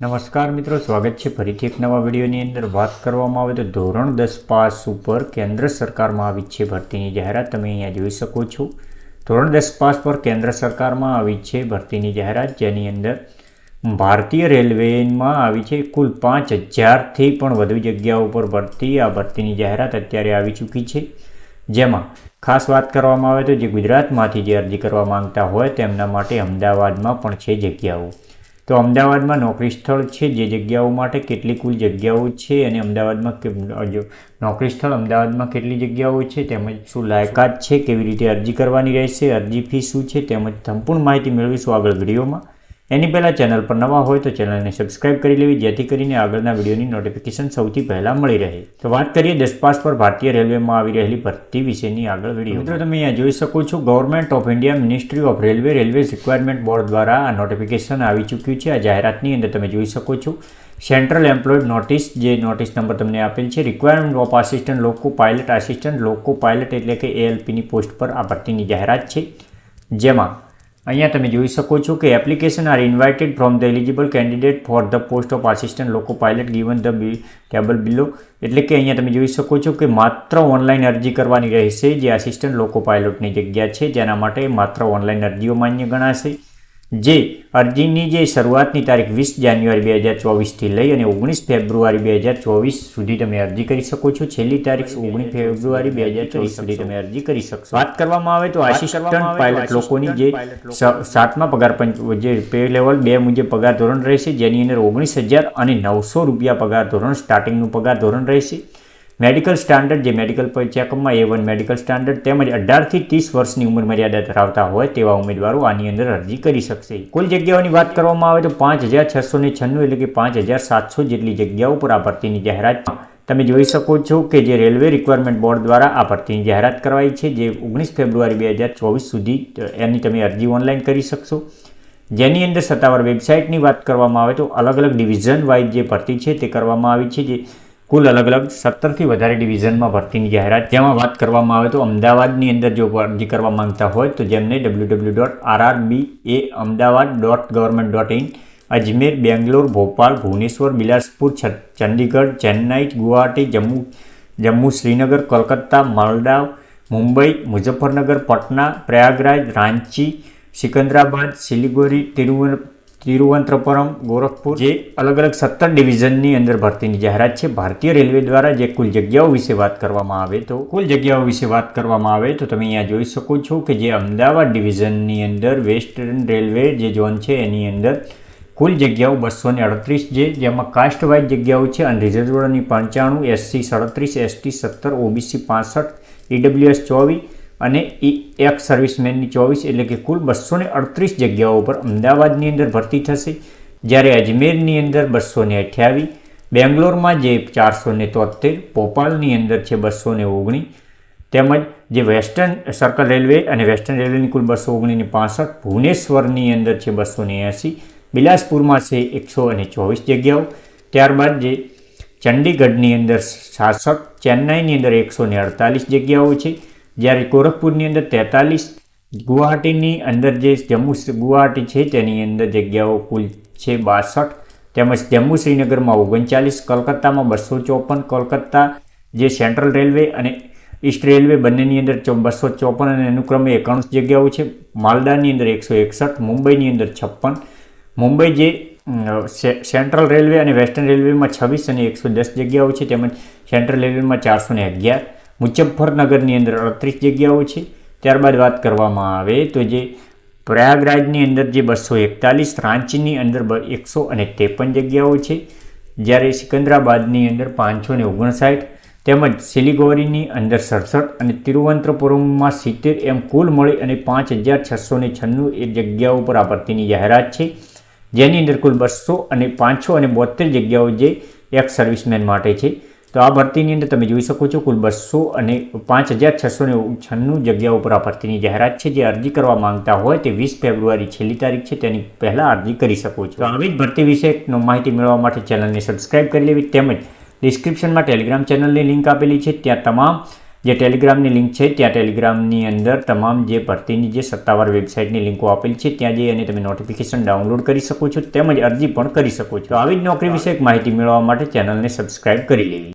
નમસ્કાર મિત્રો, સ્વાગત છે ફરીથી એક નવા વિડીયોની અંદર. વાત કરવામાં આવે તો ધોરણ દસ પાસ ઉપર કેન્દ્ર સરકારમાં આવી છે ભરતીની જાહેરાત. તમે અહીંયા જોઈ શકો છો. ધોરણ દસ પાસ પર કેન્દ્ર સરકારમાં આવી છે ભરતીની જાહેરાત, જેની અંદર ભારતીય રેલવેમાં આવી છે કુલ પાંચ હજારથી પણ વધુ જગ્યાઓ પર ભરતી આ ભરતીની જાહેરાત અત્યારે આવી ચૂકી છે. જેમાં ખાસ વાત કરવામાં આવે તો જે ગુજરાતમાંથી જે અરજી કરવા માંગતા હોય તેમના માટે અમદાવાદમાં પણ છે જગ્યાઓ. તો અમદાવાદમાં નોકરી સ્થળ છે, જે જગ્યાઓ માટે કેટલી કુલ જગ્યાઓ છે અને અમદાવાદમાં નોકરી સ્થળ અમદાવાદમાં કેટલી જગ્યાઓ છે, તેમજ શું લાયકાત છે, કેવી રીતે અરજી કરવાની રહેશે, અરજી ફી શું છે, તેમજ સંપૂર્ણ માહિતી મેળવીશું આગળ વિડીયોમાં. એની પહેલાં ચેનલ પર નવા હોય તો ચેનલને સબસ્ક્રાઇબ કરી લેવી, જેથી કરીને આગળના વિડીયોની નોટિફિકેશન સૌથી પહેલાં મળી રહે. તો વાત કરીએ દસ પાસ પર ભારતીય રેલવેમાં આવી રહેલી ભરતી વિશેની આગળ વીડિયો. મિત્રો, તમે અહીંયા જોઈ શકો છો government of India ministry of railway railway requirement board દ્વારા આ નોટિફિકેશન આવી ચૂક્યું છે. આ જાહેરાતની અંદર તમે જોઈ શકો છો સેન્ટ્રલ એમ્પ્લોયડ નોટિસ જે નોટિસ નંબર તમને આપેલ છે requirement of assistant loco pilot assistant loco pilot એટલે કે એએલપીની પોસ્ટ પર આ ભરતીની જાહેરાત છે. જેમાં અહીંયા તમે જોઈ શકો છો કે application are invited from the eligible candidate for the post of assistant loco pilot given the B table below એટલે કે અહીંયા તમે જોઈ શકો છો કે માત્ર ઓનલાઈન અરજી કરવાની રહેશે જે આસિસ્ટન્ટ લોકો પાયલોટની જગ્યા છે. જેના માટે માત્ર ઓનલાઈન અરજીઓ માન્ય ગણાશે. જે અરજીની જે શરૂઆતની તારીખ વીસ જાન્યુઆરી બે હજાર ચોવીસથી લઈ અને ઓગણીસ ફેબ્રુઆરી બે હજાર ચોવીસ સુધી તમે અરજી કરી શકો છો. છેલ્લી તારીખ ઓગણીસ ફેબ્રુઆરી બે હજાર ચોવીસ સુધી તમે અરજી કરી શકશો. વાત કરવામાં આવે તો આસિસ્ટન્ટ પાયલટ લોકોની જે સાતમા પગાર પંચ જે પે લેવલ બે મુજબ પગાર ધોરણ રહેશે. જેની અંદર ઓગણીસ હજાર અને નવસો રૂપિયા પગાર ધોરણ સ્ટાર્ટિંગનું પગાર ધોરણ રહેશે. મેડિકલ સ્ટાન્ડર્ડ જે મેડિકલ ચેકઅપમાં એ વન મેડિકલ સ્ટાન્ડર્ડ તેમજ અઢારથી ત્રીસ વર્ષની ઉંમર મર્યાદા ધરાવતા હોય તેવા ઉમેદવારો આની અંદર અરજી કરી શકશે. કુલ જગ્યાઓની વાત કરવામાં આવે તો પાંચ હજાર છસો ને છન્નું એટલે કે પાંચ હજાર સાતસો જેટલી જગ્યાઓ પર આ ભરતીની જાહેરાત તમે જોઈ શકો છો કે જે રેલવે રિક્વાયરમેન્ટ બોર્ડ દ્વારા આ ભરતીની જાહેરાત કરવાઈ છે, જે ઓગણીસ ફેબ્રુઆરી બે હજાર ચોવીસ સુધી એની તમે અરજી ઓનલાઈન કરી શકશો. જેની અંદર સત્તાવાર વેબસાઇટની વાત કરવામાં આવે તો અલગ અલગ ડિવિઝન વાઇઝ જે ભરતી છે તે કરવામાં આવી છે, જે કુલ અલગ અલગ સત્તરથી વધારે ડિવિઝનમાં ભરતીની જાહેરાત. જેમાં વાત કરવામાં આવે તો અમદાવાદની અંદર જો અરજી કરવા માંગતા હોય તો જેમને W W dot RRB A Ahmedabad dot government dot in, Ajmer, Bangalore, Bhopal, Bhubaneswar, Bilaspur Chandigarh, Chennai, Guwahati, Jammu Jammu, Srinagar, Kolkata Malda Mumbai, Muzaffarnagar, Patna, Prayagraj, Ranchi, Secunderabad, Siliguri, તિરુવન Thiruvananthapuram Gorakhpur જે અલગ અલગ સત્તર ડિવિઝનની અંદર ભરતીની જાહેરાત છે. ભારતીય રેલવે દ્વારા જે કુલ જગ્યાઓ વિશે વાત કરવામાં આવે તો કુલ જગ્યાઓ વિશે વાત કરવામાં આવે તો તમે અહીંયા જોઈ શકો છો કે જે અમદાવાદ ડિવિઝનની અંદર વેસ્ટર્ન રેલવે જે ઝોન છે એની અંદર કુલ જગ્યાઓ બસો ને અડત્રીસ જે જેમાં કાસ્ટવાઇઝ જગ્યાઓ છે અને અનરિઝર્વડની પંચાણું એસસી સડત્રીસ એસટી સત્તર ઓબીસી પાસઠ ઈડબ્લ્યુએસ ચોવીસ અને એ એક સર્વિસમેનની ચોવીસ એટલે કે કુલ બસો અડત્રીસ જગ્યાઓ પર અમદાવાદની અંદર ભરતી થશે. જ્યારે અજમેરની અંદર બસો ને અઠ્યાવીસ, બેંગ્લોરમાં જે ચારસો ને તોતેર ભોપાલની અંદર છે બસો ને ઓગણીસ. તેમજ જે વેસ્ટર્ન સર્કલ રેલવે અને વેસ્ટર્ન રેલવેની કુલ બસો ઓગણીસની પાસઠ, ભુવનેશ્વરની અંદર છે બસો ને એંસી, બિલાસપુરમાં છે એકસો અને ચોવીસ જગ્યાઓ. ત્યારબાદ જે ચંડીગઢની અંદર સાસઠ, ચેન્નાઈની અંદર એકસો ને અડતાલીસ જગ્યાઓ છે. જ્યારે ગોરખપુરની અંદર તેતાલીસ ગુવાહાટીની અંદર જે જમ્મુ ગુવાહાટી છે, તેની અંદર જગ્યાઓ કુલ છે બાસઠ. તેમજ જમ્મુ શ્રીનગરમાં ઓગણચાલીસ કોલકાતામાં બસો ચોપન કોલકાતા જે સેન્ટ્રલ રેલવે અને ઈસ્ટ રેલવે બંનેની અંદર બસો ચોપન અને અનુક્રમે એકાણું જગ્યાઓ છે. માલદાની અંદર એકસો એકસઠ, મુંબઈની અંદર છપ્પન. મુંબઈ જે સેન્ટ્રલ રેલવે અને વેસ્ટર્ન રેલવેમાં છવ્વીસ અને એકસો દસ જગ્યાઓ છે. તેમજ સેન્ટ્રલ રેલવેમાં ચારસો ને અગિયાર. મુઝફ્ફરનગરની અંદર અડત્રીસ જગ્યાઓ છે. ત્યારબાદ વાત કરવામાં આવે તો જે પ્રયાગરાજની અંદર જે બસો એકતાલીસ, રાંચીની અંદર એકસો અને ત્રેપન જગ્યાઓ છે. જ્યારે સિકંદરાબાદની અંદર પાંચસો ને ઓગણસાઠ, તેમજ સિલિગોરીની અંદર સડસઠ અને તિરુવનંતપુરમમાં સિત્તેર એમ કુલ મળી અને પાંચ હજાર છસો ને છન્નું એ જગ્યાઓ પર આ ભરતીની જાહેરાત છે. જેની અંદર કુલ બસો અને પાંચસો અને બોતેર જગ્યાઓ જે એક સર્વિસમેન માટે છે. તો આ ભરતીની અંદર તમે જોઈ શકો છો કુલ બસો અને પાંચ હજાર છસો ને છન્નું જગ્યાઓ પર આ ભરતીની જાહેરાત છે. જે અરજી કરવા માંગતા હોય તે વીસ ફેબ્રુઆરી છેલ્લી તારીખ છે તેની પહેલાં અરજી કરી શકો છો. તો આવી જ ભરતી વિશેનો માહિતી મેળવવા માટે ચેનલને સબસ્ક્રાઇબ કરી લેવી તેમજ ડિસ્ક્રિપ્શનમાં ટેલિગ્રામ ચેનલની લિંક આપેલી છે. ત્યાં તમામ જે ટેલિગ્રામની લિંક છે ત્યાં ટેલિગ્રામની અંદર તમામ જે ભરતીની જે સત્તાવાર વેબસાઇટની લિંકો આપેલી છે ત્યાં જઈ અને તમે નોટિફિકેશન ડાઉનલોડ કરી શકો છો તેમજ અરજી પણ કરી શકો છો. આવી જ નોકરી વિશે માહિતી મેળવવા માટે ચેનલને સબસ્ક્રાઇબ કરી લેવી.